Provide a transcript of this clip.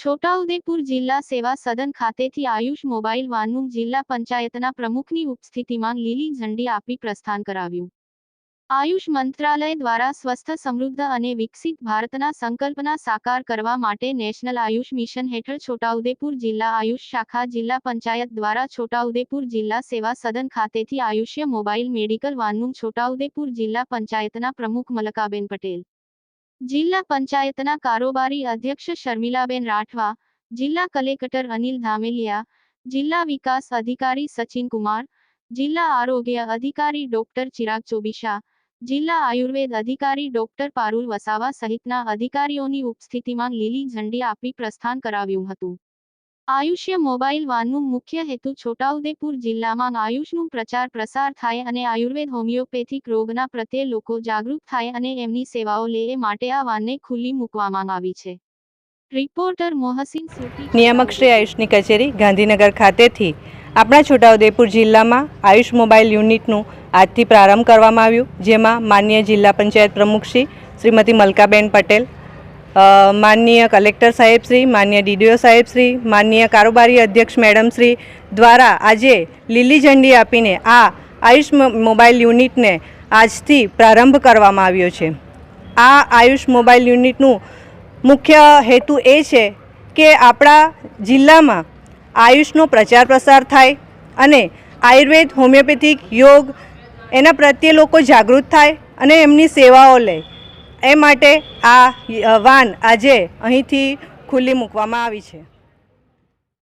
છોટાઉદેપુર જિલ્લા સેવા સદન ખાતેથી આયુષ મોબાઈલ વાનનું જિલ્લા પંચાયતના પ્રમુખની ઉપસ્થિતિમાં લીલી ઝંડી આપી પ્રસ્થાન કરાવ્યું. આયુષ મંત્રાલય દ્વારા સ્વસ્થ, સમૃદ્ધ અને વિકસિત ભારતના સંકલ્પના સાકાર કરવા માટે નેશનલ આયુષ મિશન હેઠળ છોટાઉદેપુર જિલ્લા આયુષ શાખા જિલ્લા પંચાયત દ્વારા છોટાઉદેપુર જિલ્લા સેવા સદન ખાતેથી આયુષ્ય મોબાઈલ મેડિકલ વાનનું છોટાઉદેપુર જિલ્લા પંચાયતના પ્રમુખ મલકાબેન પટેલ. જિલ્લા પંચાયતના કારોબારી અધ્યક્ષ શર્મિલાબેન રાઠવા, જિલ્લા કલેક્ટર અનિલ ધામેલિયા, જિલ્લા વિકાસ અધિકારી સચિન કુમાર, જિલ્લા આરોગ્ય અધિકારી ડોક્ટર ચિરાગ ચોબીશા જિલ્લા આયુર્વેદ અધિકારી ડોક્ટર પારુલ વસાવા સહિતના અધિકારીઓની ઉપસ્થિતિમાં લીલી ઝંડી આપી પ્રસ્થાન કરાવ્યું હતું. આયુષ્ય મોબાઈલ વાનનું મુખ્ય હેતુ છોટાઉદેપુર જિલ્લામાં આયુષનું પ્રચાર પ્રસાર થાય અને આયુર્વેદ હોમિયોપેથિક રોગના પ્રત્યે લોકો જાગૃત થાય અને એમની સેવાઓ લે એ માટે આ વાનને ખુલ્લી મૂકવામાં આવી છે. રિપોર્ટર મોહસિન સુટી. નિયામક શ્રી આયુષની કચેરી, ગાંધીનગર ખાતેથી આપણા છોટાઉદેપુર જિલ્લામાં આયુષ મોબાઈલ યુનિટનું આજથી પ્રારંભ કરવામાં આવ્યું, જેમાં માન્ય જિલ્લા પંચાયત પ્રમુખ શ્રી શ્રીમતી મલકાબેન પટેલ માનનીય કલેક્ટર સાહેબશ્રી માનનીય ડીડીઓ સાહેબશ્રી માનનીય કારોબારી અધ્યક્ષ મેડમશ્રી દ્વારા આજે લીલી ઝંડી આપીને આ આયુષ મોબાઈલ યુનિટને આજથી પ્રારંભ કરવામાં આવ્યો છે. આ આયુષ મોબાઈલ યુનિટનું મુખ્ય હેતુ એ છે કે આપણા જિલ્લામાં આયુષનો પ્રચાર પ્રસાર થાય અને આયુર્વેદ, હોમિયોપેથિક, યોગ એના પ્રત્યે લોકો જાગૃત થાય અને એમની સેવાઓ લે. એ માટે આ વાન આજે અહીંથી ખુલ્લી મૂકવામાં આવી છે.